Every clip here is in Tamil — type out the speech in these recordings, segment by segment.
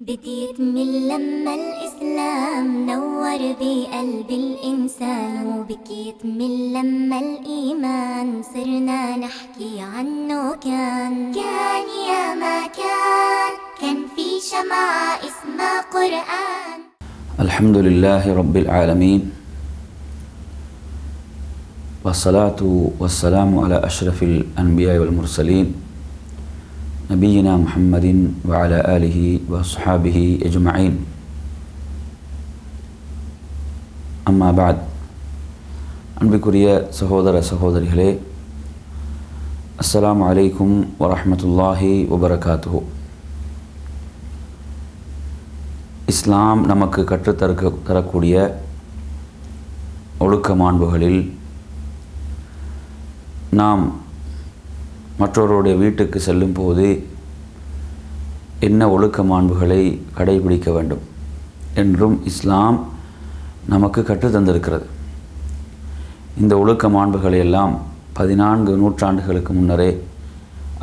بديت من لما الإسلام نور بقلب الإنسان وبكيت من لما الإيمان صرنا نحكي عنه كان. كان يا ما كان كان في شمعة اسمها قرآن. الحمد لله رب العالمين والصلاة والسلام على أشرف الأنبياء والمرسلين நபீனா முஹம்மதின் வால அலிஹி வஸ்ஹாபிஹி எஜ்மாயின் அம்மாபாத் அன்பிற்குரிய சகோதர சகோதரிகளே அஸ்லாம் அலைக்கும் வரமத்துல்லாஹி வபரகாத்து இஸ்லாம் நமக்கு கற்றுத்தருக்க தரக்கூடிய ஒழுக்க மாண்புகளில் நாம் மற்றவருடைய வீட்டுக்கு செல்லும் போது என்ன ஒழுக்க மாண்புகளை கடைபிடிக்க வேண்டும் என்றும் இஸ்லாம் நமக்கு கற்றுத்தந்திருக்கிறது இந்த ஒழுக்க மாண்புகளை எல்லாம் பதினான்கு நூற்றாண்டுகளுக்கு முன்னரே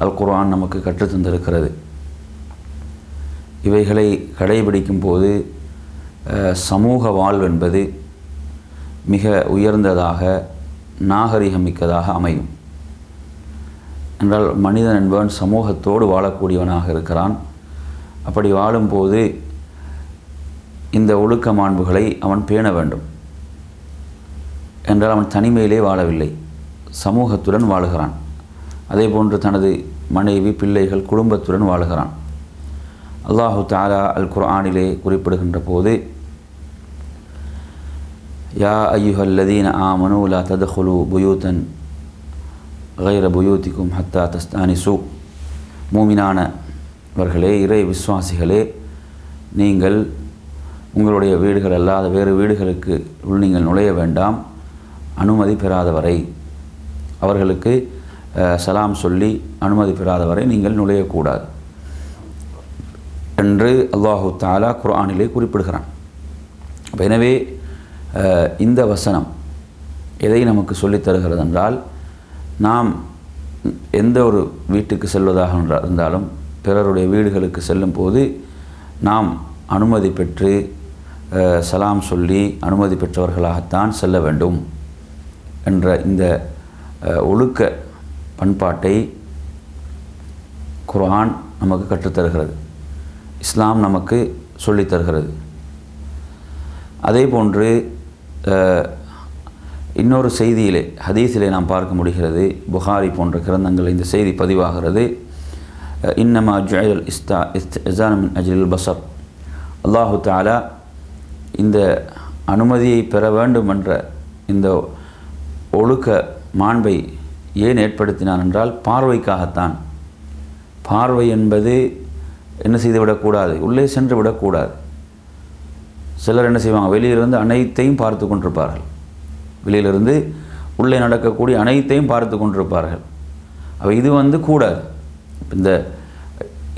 அல் குர்ஆன் நமக்கு கற்றுத்தந்திருக்கிறது இவைகளை கடைபிடிக்கும் போது சமூக வாழ்வு என்பது மிக உயர்ந்ததாக நாகரிகமிக்கதாக அமையும். என்றால் மனிதன் என்பவன் சமூகத்தோடு வாழக்கூடியவனாக இருக்கிறான். அப்படி வாழும்போது இந்த ஒழுக்க மாண்புகளை அவன் பேண வேண்டும். என்றால் அவன் தனிமையிலே வாழவில்லை. சமூகத்துடன் வாழுகிறான். அதே போன்று தனது மனைவி பிள்ளைகள் குடும்பத்துடன் வாழுகிறான். அல்லாஹு தாலா அல் குர்ஆனிலே குறிப்பிடுகின்ற போது யா ஐயுஹல்லதீன் ஆமனு லா ததஹுலு புயூத்தன் கைர புயூத்திக்கும் ஹத்தா தஸ்தானிசு மூமினானவர்களே இறை விசுவாசிகளே நீங்கள் உங்களுடைய வீடுகள் அல்லாத வேறு வீடுகளுக்கு உள் நீங்கள் நுழைய வேண்டாம். அனுமதி பெறாதவரை அவர்களுக்கு சலாம் சொல்லி அனுமதி பெறாதவரை நீங்கள் நுழையக்கூடாது என்று அல்லாஹு தாலா குர்ஆனிலே குறிப்பிடுகிறான். எனவே இந்த வசனம் எதை நமக்கு சொல்லித் தருகிறது என்றால் நாம் எந்த ஒரு வீட்டுக்கு செல்வதாக இருந்தாலும் பிறருடைய வீடுகளுக்கு செல்லும் போது நாம் அனுமதி பெற்று சலாம் சொல்லி அனுமதி பெற்றவர்களாகத்தான் செல்ல வேண்டும் என்ற இந்த ஒழுக்க பண்பாட்டை குர்ஆன் நமக்கு கற்றுத்தருகிறது. இஸ்லாம் நமக்கு சொல்லித் தருகிறது அதே போன்று இன்னொரு செய்தியிலே ஹதீஸிலே நாம் பார்க்க முடிகிறது புகாரி போன்ற கிரந்தங்கள் இந்த செய்தி பதிவாகிறது. இன்னமா ஜுயல் இஸ்தா இஸ் இசானமின் அஜில் பசர் அல்லாஹு தாலா இந்த அனுமதியை பெற வேண்டும் என்ற இந்த ஒழுக்க மாண்பை ஏன் ஏற்படுத்தினான் என்றால் பார்வைக்காகத்தான். பார்வை என்பது என்ன செய்து விடக்கூடாது? உள்ளே சென்று விடக்கூடாது. சிலர் என்ன செய்வாங்க? வெளியிலிருந்து அனைத்தையும் பார்த்து கொண்டிருப்பார்கள். வெளியிலிருந்து உள்ளே நடக்கக்கூடிய அனைத்தையும் பார்த்து கொண்டிருப்பார்கள். அப்போ இது வந்து கூடாது இந்த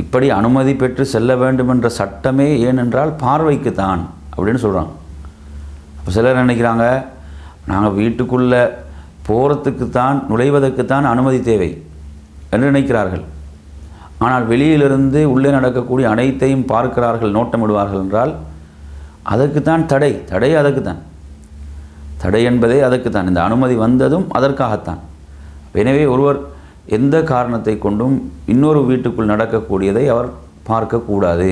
இப்படி அனுமதி பெற்று செல்ல வேண்டும் என்ற சட்டமே ஏனென்றால் பார்வைக்கு தான் அப்படின்னு சொல்கிறாங்க அப்போ சிலர் நினைக்கிறாங்க நாங்கள் வீட்டுக்குள்ளே போகிறதுக்குத்தான் தான் அனுமதி தேவை என்று நினைக்கிறார்கள். ஆனால் வெளியிலிருந்து உள்ளே நடக்கக்கூடிய அனைத்தையும் பார்க்கிறார்கள் நோட்டமிடுவார்கள் என்றால் அதற்குத்தான் தடை தடை அதற்குத்தான். தடை என்பதே அதற்குத்தான். இந்த அனுமதி வந்ததும் அதற்காகத்தான். எனவே ஒருவர் எந்த காரணத்தை கொண்டும் இன்னொரு வீட்டுக்குள் நடக்கக்கூடியதை அவர் பார்க்கக்கூடாது.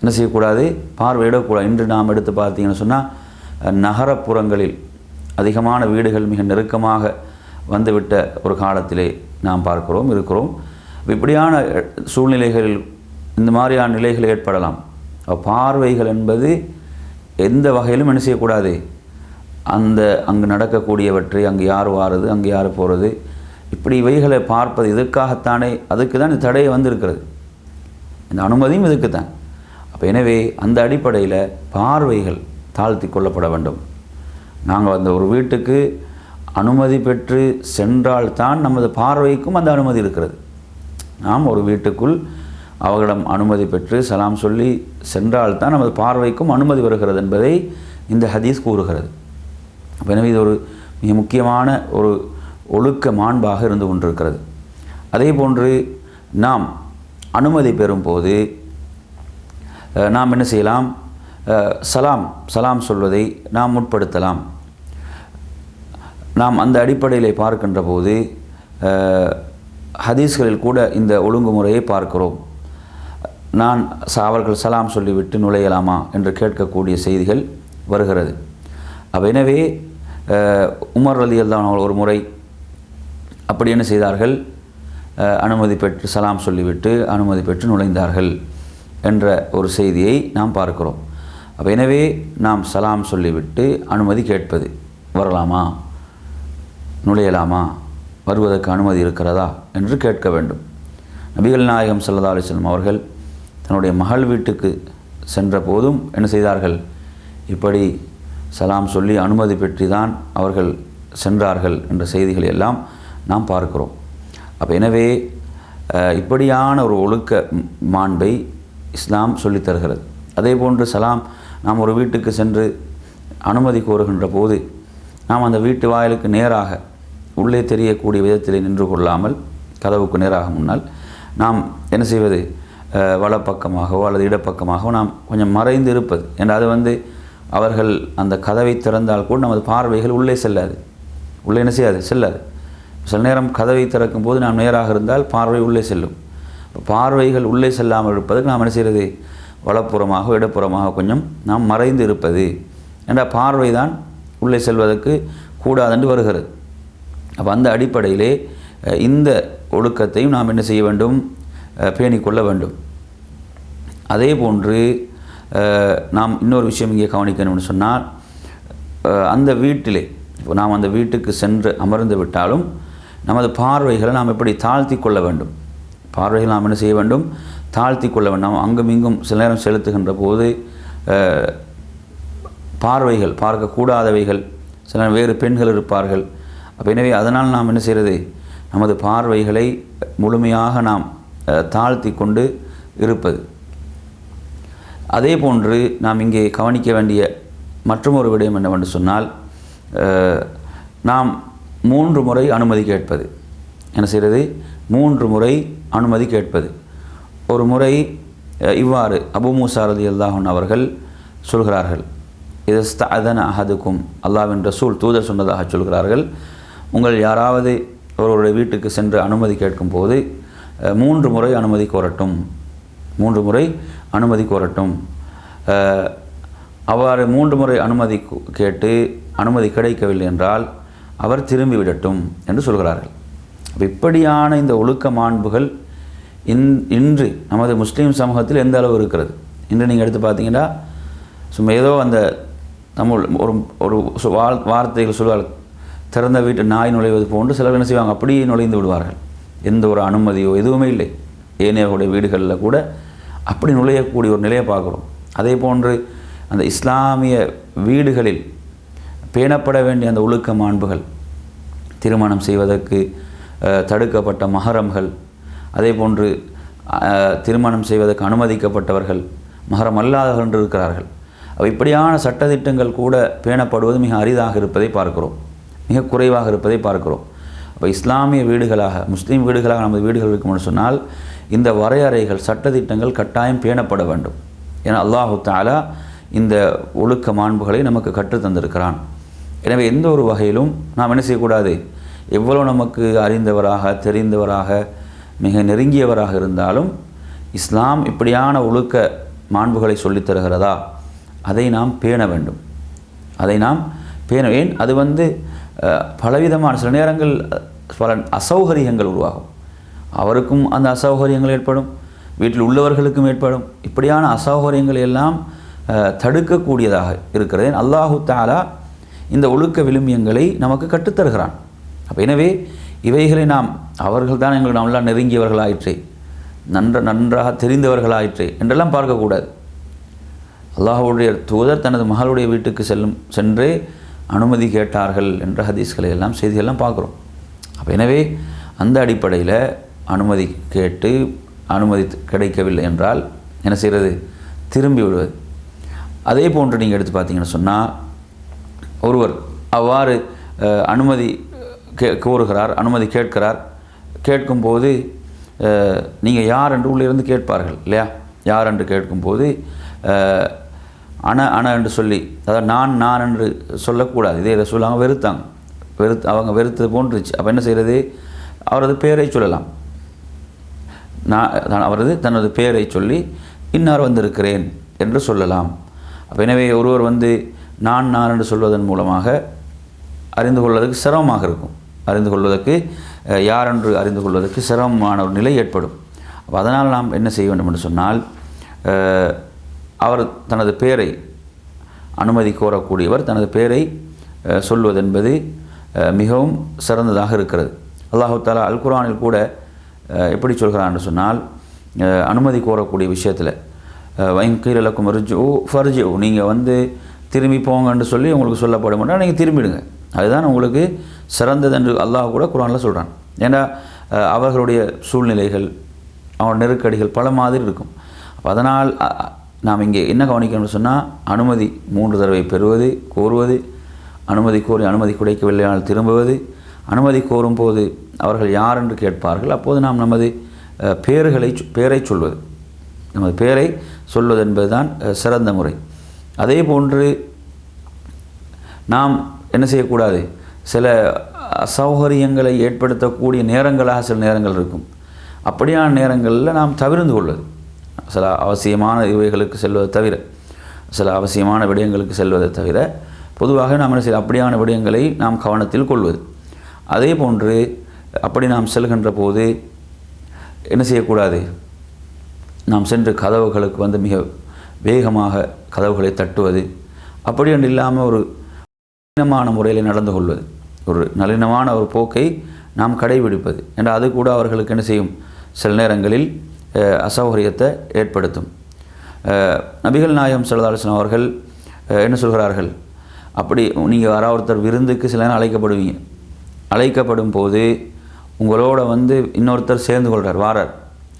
என்ன செய்யக்கூடாது? பார்வையிடக்கூடாது. இன்று நாம் எடுத்து பார்த்தீங்கன்னு சொன்னால் நகரப்புறங்களில் அதிகமான வீடுகள் மிக நெருக்கமாக வந்துவிட்ட ஒரு காலத்திலே நாம் பார்க்கிறோம் இருக்கிறோம். இப்படியான சூழ்நிலைகளில் இந்த மாதிரியான நிலைகள் ஏற்படலாம். பார்வைகள் என்பது எந்த வகையிலும் என்ன செய்யக்கூடாது? அந்த அங்கு நடக்கக்கூடியவற்றை அங்கு யார் வாருது அங்கு யார் போகிறது இப்படி இவைகளை பார்ப்பது இதற்காகத்தானே அதுக்கு தான் இந்த தடையை வந்திருக்கிறது. இந்த அனுமதியும் இதுக்கு தான் அப்போ எனவே அந்த அடிப்படையில் பார்வைகள் தாழ்த்தி கொள்ளப்பட வேண்டும். நாங்கள் அந்த ஒரு வீட்டுக்கு அனுமதி பெற்று சென்றால்தான் நமது பார்வைக்கும் அந்த அனுமதி இருக்கிறது. நாம் ஒரு வீட்டுக்குள் அவர்களிடம் அனுமதி பெற்று சலாம் சொல்லி சென்றால்தான் நமது பார்வைக்கும் அனுமதி வருகிறது என்பதை இந்த ஹதீஸ் கூறுகிறது. எனவே இது ஒரு மிக முக்கியமான ஒரு ஒழுக்க மாண்பாக இருந்து கொண்டிருக்கிறது. அதே போன்று நாம் அனுமதி பெறும்போது நாம் என்ன செய்யலாம்? சலாம் சலாம் சொல்வதை நாம் முற்படுத்தலாம். நாம் அந்த அடிப்படையில் பார்க்கின்ற போது ஹதீஸ்களில் கூட இந்த ஒழுங்குமுறையை பார்க்கிறோம். நான் அவர்கள் சலாம் சொல்லிவிட்டு நுழையலாமா என்று கேட்கக்கூடிய செய்திகள் வருகிறது. அப்ப எனவே உமர் அலி அல்லாஹ் ஒரு முறை அப்படி என்ன செய்தார்கள்? அனுமதி பெற்று சலாம் சொல்லிவிட்டு அனுமதி பெற்று நுழைந்தார்கள் என்ற ஒரு செய்தியை நாம் பார்க்கிறோம். அப்போ எனவே நாம் சலாம் சொல்லிவிட்டு அனுமதி கேட்பது வரலாமா? நுழையலாமா? வருவதற்கு அனுமதி இருக்கிறதா? என்று கேட்க வேண்டும். நபிகள் நாயகம் ஸல்லல்லாஹு அலிஸ்லம் அவர்கள் தன்னுடைய மகள் வீட்டுக்கு சென்ற போதும் என்ன செய்தார்கள்? இப்படி சலாம் சொல்லி அனுமதி பெற்று தான் அவர்கள் சென்றார்கள் என்ற செய்திகளை எல்லாம் நாம் பார்க்கிறோம். அப்போ எனவே இப்படியான ஒரு ஒழுக்க மாண்பை இஸ்லாம் சொல்லித் தருகிறது. அதே போன்று சலாம் நாம் ஒரு வீட்டுக்கு சென்று அனுமதி கோருகின்ற போது நாம் அந்த வீட்டு வாயிலுக்கு நேராக உள்ளே தெரியக்கூடிய விதத்தில் நின்று கொள்ளாமல் கதவுக்கு நேராக முன்னால் நாம் என்ன செய்வது? அஹ், வலப்பக்கமாகவோ அல்லது இடப்பக்கமாகவோ நாம் கொஞ்சம் மறைந்து இருப்பது. ஏன்னா அது வந்து அவர்கள் அந்த கதவை திறந்தால் கூட நமது பார்வைகள் உள்ளே செல்லாது. உள்ளே என்ன செய்யாது? செல்லாது. சில நேரம் கதவை திறக்கும் போது நாம் நேராக இருந்தால் பார்வை உள்ளே செல்லும். பார்வைகள் உள்ளே செல்லாமல் இருப்பதற்கு நாம் என்ன செய்கிறது வலப்புறமாக இடப்புறமாக கொஞ்சம் நாம் மறைந்து இருப்பது என்ற பார்வை தான் உள்ளே செல்வதற்கு கூடாதென்று வருகிறது. அப்போ அந்த அடிப்படையிலே இந்த ஒழுக்கத்தையும் நாம் என்ன செய்ய வேண்டும்? பேணிக்கொள்ள வேண்டும். அதே போன்று நாம் இன்னொரு விஷயம் இங்கே கவனிக்கணும்னு சொன்னால் அந்த வீட்டிலே இப்போ நாம் அந்த வீட்டுக்கு சென்று அமர்ந்து விட்டாலும் நமது பார்வைகளை நாம் எப்படி தாழ்த்தி கொள்ள வேண்டும்? பார்வைகள் நாம் என்ன செய்ய வேண்டும்? தாழ்த்தி கொள்ள வேண்டும். நாம் அங்கும் இங்கும் சில நேரம் செலுத்துகின்ற போது பார்வைகள் பார்க்கக்கூடாதவைகள் சில நேரம் வேறு பெண்கள் இருப்பார்கள். அப்போ எனவே அதனால் நாம் என்ன செய்கிறது நமது பார்வைகளை முழுமையாக நாம் தாழ்த்தி கொண்டு இருப்பது. அதே போன்று நாம் இங்கே கவனிக்க வேண்டிய மற்றொரு விடயம் என்னவென்று சொன்னால் நாம் மூன்று முறை அனுமதி கேட்பது. என்ன செய்கிறது? மூன்று முறை அனுமதி கேட்பது. ஒரு முறை இவ்வாறு அபு மூசாரதி அல்லாஹன் அவர்கள் சொல்கிறார்கள். இதஸ்த அதன அஹதுக்கும். அல்லாவின் ரசூல் தூதர் சொன்னதாக சொல்கிறார்கள். உங்கள் யாராவது ஒருவருடைய வீட்டுக்கு சென்று அனுமதி கேட்கும்போது மூன்று முறை அனுமதி கோரட்டும். மூன்று முறை அனுமதி கோரட்டும். அவ்வாறு மூன்று முறை அனுமதி கேட்டு அனுமதி கிடைக்கவில்லை என்றால் அவர் திரும்பி விடட்டும் என்று சொல்கிறார்கள். இப்படியான இந்த ஒழுக்க மாண்புகள் இன் இன்று நமது முஸ்லீம் சமூகத்தில் எந்த அளவு இருக்கிறது? இன்று நீங்கள் எடுத்து பார்த்தீங்கன்னா சும்மா ஏதோ அந்த தமிழ் ஒரு ஒரு சு- வார்த்தைகள் சொல்வார் திறந்த வீட்டு நாய் நுழைவது போன்று சிலர் என்ன செய்வாங்க? அப்படியே நுழைந்து விடுவார்கள். எந்த ஒரு அனுமதியோ எதுவுமே இல்லை. ஏனையவருடைய வீடுகளில் கூட அப்படி நுழையக்கூடிய ஒரு நிலையை பார்க்குறோம். அதே போன்று அந்த இஸ்லாமிய வீடுகளில் பேணப்பட வேண்டிய அந்த ஒழுக்க மாண்புகள் திருமணம் செய்வதற்கு தடுக்கப்பட்ட மகரம்கள் அதே போன்று திருமணம் செய்வதற்கு அனுமதிக்கப்பட்டவர்கள் மகரம் அல்லாதவர்கள் என்று இருக்கிறார்கள். அவை இப்படியான சட்டதிட்டங்கள் கூட பேணப்படுவது மிக அரிதாக இருப்பதை பார்க்கிறோம். மிக குறைவாக இருப்பதை பார்க்கிறோம். இப்போ இஸ்லாமிய வீடுகளாக முஸ்லீம் வீடுகளாக நமது வீடுகள் இருக்கும்னு சொன்னால் இந்த வரையறைகள் சட்டத்திட்டங்கள் கட்டாயம் பேணப்பட வேண்டும். ஏன்னா அல்லாஹு தாலா இந்த ஒழுக்க மாண்புகளை நமக்கு கற்றுத் தந்திருக்கிறான். எனவே எந்த ஒரு வகையிலும் நாம் என்ன செய்யக்கூடாது? எவ்வளோ நமக்கு அறிந்தவராக தெரிந்தவராக மிக நெருங்கியவராக இருந்தாலும் இஸ்லாம் இப்படியான ஒழுக்க மாண்புகளை சொல்லித் தருகிறதா? அதை நாம் பேண வேண்டும். அதை நாம் பேண ஏன்? அது வந்து பலவிதமான சில நேரங்கள் பல அசௌகரியங்கள் உருவாகும். அவருக்கும் அந்த அசௌகரியங்கள் ஏற்படும். வீட்டில் உள்ளவர்களுக்கும் ஏற்படும். இப்படியான அசௌகரியங்கள் எல்லாம் தடுக்கக்கூடியதாக இருக்கிறது. அல்லாஹு தாலா இந்த ஒழுக்க விழுமியங்களை நமக்கு கற்றுத்தருகிறான். அப்போ எனவே இவைகளை நாம் அவர்கள் தான் எங்களுக்கு நல்லா நெருங்கியவர்களாயிற்றே நன்ற நன்றாக தெரிந்தவர்களாயிற்றே என்றெல்லாம் பார்க்கக்கூடாது. அல்லாஹுடைய தூதர் தனது மகளுடைய வீட்டுக்கு செல்லும் சென்றே அனுமதி கேட்டார்கள் என்ற ஹதீஸ்களை எல்லாம் செய்தியெல்லாம் பார்க்குறோம். அப்போ எனவே அந்த அடிப்படையில் அனுமதி கேட்டு அனுமதி கிடைக்கவில்லை என்றால் என்ன செய்கிறது திரும்பி விடுவது. அதே போன்று நீங்கள் எடுத்து பார்த்தீங்கன்னு சொன்னால் ஒருவர் அவ்வாறு அனுமதி கே கோருகிறார் அனுமதி கேட்கிறார் கேட்கும்போது நீங்கள் யார் என்று உள்ளே இருந்து கேட்பார்கள் இல்லையா? யார் என்று கேட்கும்போது அண அண என்று சொல்லி அதாவது நான் நான் என்று சொல்லக்கூடாது. இதே ரசூல் அவங்க வெறுத்தாங்க. வெறுத்து அவங்க வெறுத்தது போன்றுச்சு. அப்போ என்ன செய்கிறது அவரது பெயரை சொல்லலாம். நான் நான் அவரது தனது பெயரை சொல்லி இன்னார் வந்திருக்கிறேன் என்று சொல்லலாம். அப்போ எனவே ஒருவர் வந்து நான் நான் என்று சொல்வதன் மூலமாக அறிந்து கொள்வதற்கு சிரமமாக இருக்கும். அறிந்து கொள்வதற்கு யார் என்று அறிந்து கொள்வதற்கு சிரமமான ஒரு நிலை ஏற்படும். அப்போ அதனால் நாம் என்ன செய்ய வேண்டும் என்று சொன்னால் அவர் தனது பெயரை அனுமதி கோரக்கூடியவர் தனது பெயரை சொல்வதென்பது மிகவும் சிறந்ததாக இருக்கிறது. அல்லாஹு தாலா அல் குர்ஆனில் கூட எப்படி சொல்கிறான்னு சொன்னால் அனுமதி கோரக்கூடிய விஷயத்தில் வயங்கீரலக்கும் ரிஜு ஃபர்ஜு நீங்கள் வந்து திரும்பி போங்கன்னு சொல்லி உங்களுக்கு சொல்லப்படும் நீங்கள் திரும்பிடுங்க. அதுதான் உங்களுக்கு சிறந்தது என்று அல்லாஹ் கூட குரானில் சொல்கிறான் ஏன்னா அவர்களுடைய சூழ்நிலைகள் அவன் நெருக்கடிகள் பல மாதிரி இருக்கும். அதனால் நாம் இங்கே என்ன கவனிக்கணும்னு சொன்னால் அனுமதி மூன்று தடவை பெறுவது கோருவது அனுமதி கோரி அனுமதி கிடைக்கவில்லையானால் திரும்புவது அனுமதி கோரும் போது அவர்கள் யார் என்று கேட்பார்கள் அப்போது நாம் நமது பேர்களை பேரை சொல்வது. நமது பேரை சொல்வது என்பதுதான் சிறந்த முறை. அதே போன்று நாம் என்ன செய்யக்கூடாது? சில அசௌகரியங்களை ஏற்படுத்தக்கூடிய நேரங்களாக சில நேரங்கள் இருக்கும். அப்படியான நேரங்களில் நாம் தவிர்ந்து கொள்வது. சில அவசியமான இவைகளுக்கு செல்வதை தவிர சில அவசியமான விடயங்களுக்கு செல்வதை தவிர பொதுவாக நாம் என்ன செய்ய அப்படியான விடயங்களை நாம் கவனத்தில் கொள்வது. அதே போன்று அப்படி நாம் செல்கின்ற போது என்ன செய்யக்கூடாது? நாம் சென்று கதவுகளுக்கு வந்து மிக வேகமாக கதவுகளை தட்டுவது அப்படி என்று இல்லாமல் ஒரு நளினமான முறையில் நடந்து கொள்வது. ஒரு நளினமான ஒரு போக்கை நாம் கடைபிடிப்பது. என்ற அது கூட அவர்களுக்கு என்ன செய்யும்? சில நேரங்களில் அசௌகரியத்தை ஏற்படுத்தும். நபிகள் நாயகம் சல்லல்லாஹு அவர்கள் என்ன சொல்கிறார்கள்? அப்படி நீங்கள் வர ஒருத்தர் விருந்துக்கு சில நேரம் அழைக்கப்படுவீங்க. அழைக்கப்படும் போது உங்களோட வந்து இன்னொருத்தர் சேர்ந்து கொள்கிறார் வாரார்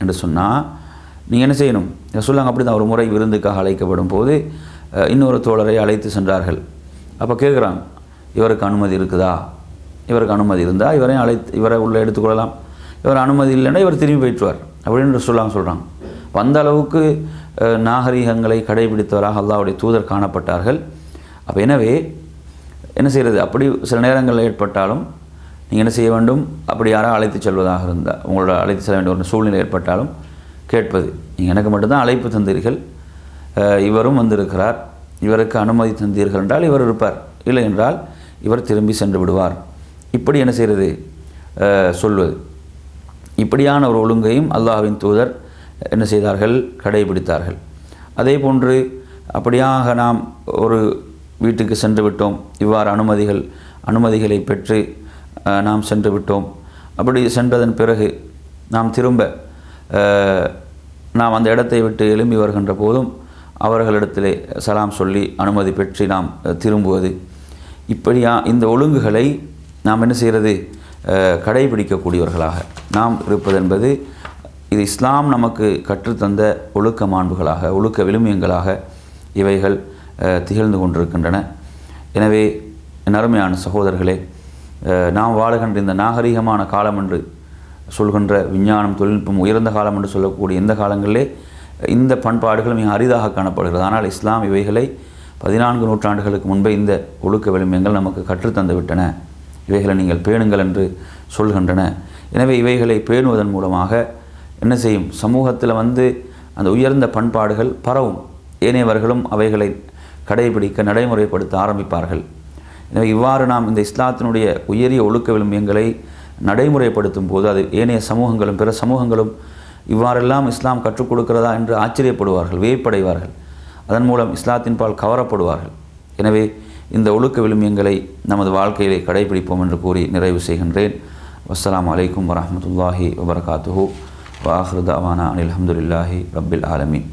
என்று சொன்னால் நீங்கள் என்ன செய்யணும்? சொல்லாங்க அப்படி தான் ஒரு முறை விருந்துக்காக அழைக்கப்படும் போது இன்னொரு தோழரை அழைத்து சென்றார்கள். அப்போ கேட்குறாங்க இவருக்கு அனுமதி இருக்குதா? இவருக்கு அனுமதி இருந்தால் இவரையும் அழைத்து இவரை உள்ளே எடுத்துக்கொள்ளலாம் இவர் அனுமதி இல்லைன்னா இவர் திரும்பி போயிட்டுவார். அப்படின்னு சொல்லாங்க சொல்கிறாங்க அந்த அளவுக்கு நாகரிகங்களை கடைபிடித்தவராக அல்லாவுடைய தூதர் காணப்பட்டார்கள். அப்போ எனவே என்ன செய்கிறது அப்படி சில நேரங்களில் ஏற்பட்டாலும் நீங்கள் என்ன செய்ய வேண்டும்? அப்படி யாராவது அழைத்து செல்வதாக இருந்தால் உங்களோட அழைத்து செல்ல வேண்டிய ஒரு சூழ்நிலை ஏற்பட்டாலும் கேட்பது. நீங்கள் எனக்கு மட்டும்தான் அழைப்பு தந்தீர்கள். இவரும் வந்திருக்கிறார். இவருக்கு அனுமதி தந்தீர்கள் என்றால் இவர் இருப்பார். இல்லை என்றால் இவர் திரும்பி சென்று விடுவார். இப்படி என்ன செய்கிறது சொல்வது. இப்படியான ஒரு ஒழுங்கையும் அல்லாஹ்வின் தூதர் என்ன செய்தார்கள்? கடைபிடித்தார்கள். அதே போன்று அப்படியாக நாம் ஒரு வீட்டுக்கு சென்று விட்டோம். இவ்வாறு அனுமதிகள் அனுமதிகளை பெற்று நாம் சென்று விட்டோம். அப்படி சென்றதன் பிறகு நாம் திரும்ப நாம் அந்த இடத்தை விட்டு எழும்பி வருகின்ற போதும் அவர்களிடத்திலே சலாம் சொல்லி அனுமதி பெற்று நாம் திரும்புவது. இப்படியா இந்த ஒழுங்குகளை நாம் என்ன செய்கிறது கடைபிடிக்கக்கூடியவர்களாக நாம் இருப்பதென்பது இது இஸ்லாம் நமக்கு கற்றுத்தந்த ஒழுக்க மாண்புகளாக ஒழுக்க விழுமியங்களாக இவைகள் திகழ்ந்து கொண்டிருக்கின்றன. எனவே நருமையான சகோதரர்களே நாம் வாழுகின்ற இந்த நாகரிகமான காலம் என்று சொல்கின்ற விஞ்ஞானம் தொழில்நுட்பம் உயர்ந்த காலம் என்று சொல்லக்கூடிய இந்த காலங்களிலே இந்த பண்பாடுகள் மிக அரிதாக காணப்படுகிறது. ஆனால் இஸ்லாம் இவைகளை பதினான்கு நூற்றாண்டுகளுக்கு முன்பே இந்த ஒழுக்க விழுமியங்கள் நமக்கு கற்றுத்தந்து விட்டன. இவைகளை நீங்கள் பேணுங்கள் என்று சொல்கின்றன. எனவே இவைகளை பேணுவதன் மூலமாக என்ன செய்யும்? சமூகத்தில் வந்து அந்த உயர்ந்த பண்பாடுகள் பரவும். ஏனையவர்களும் அவைகளை கடைபிடிக்க நடைமுறைப்படுத்த ஆரம்பிப்பார்கள். எனவே இவ்வாறு நாம் இந்த இஸ்லாத்தினுடைய உயரிய ஒழுக்க விளிம்பியங்களை நடைமுறைப்படுத்தும் போது அது ஏனைய சமூகங்களும் பிற சமூகங்களும் இவ்வாறெல்லாம் இஸ்லாம் கற்றுக் கொடுக்கிறதா என்று ஆச்சரியப்படுவார்கள் வியப்படைவார்கள். அதன் மூலம் இஸ்லாத்தின் பால் கவரப்படுவார்கள். எனவே இந்த ஒழுக்க விழுமியங்களை நமது வாழ்க்கையிலே கடைபிடிப்போம் என்று கூறி நிறைவு செய்கின்றேன். வஸ்ஸலாமு அலைக்கும் வரமத்துல்லாஹி வபர்காத்துஹூ. வாஹ்ருதாவானா அனில் அஹமதுல்லாஹி ரப்பில் ஆலமீன்.